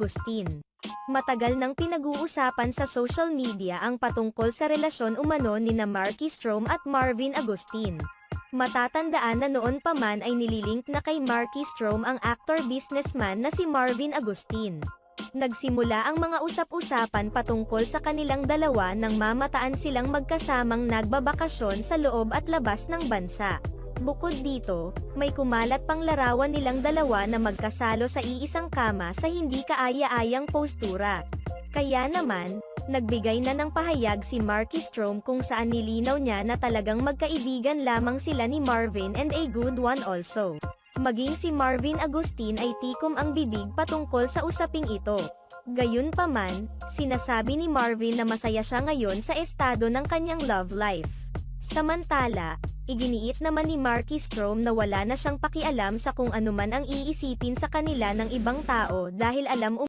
Agustin. Matagal nang pinag-uusapan sa social media ang patungkol sa relasyon umano ni na Marky Strom at Marvin Agustin. Matatandaan na noon pa man ay nililink na kay Marky Strom ang actor-businessman na si Marvin Agustin. Nagsimula ang mga usap-usapan patungkol sa kanilang dalawa nang mamataan silang magkasamang nagbabakasyon sa loob at labas ng bansa. Bukod dito, may kumalat pang larawan nilang dalawa na magkasalo sa iisang kama sa hindi kaaya-ayang postura. Kaya naman, nagbigay na ng pahayag si Marky Strom kung saan nilinaw niya na talagang magkaibigan lamang sila ni Marvin and a good one also. Maging si Marvin Agustin ay tikom ang bibig patungkol sa usaping ito. Gayunpaman, sinasabi ni Marvin na masaya siya ngayon sa estado ng kanyang love life. Samantala, iginiit naman ni Marky Strom na wala na siyang pakialam sa kung anuman ang iisipin sa kanila ng ibang tao dahil alam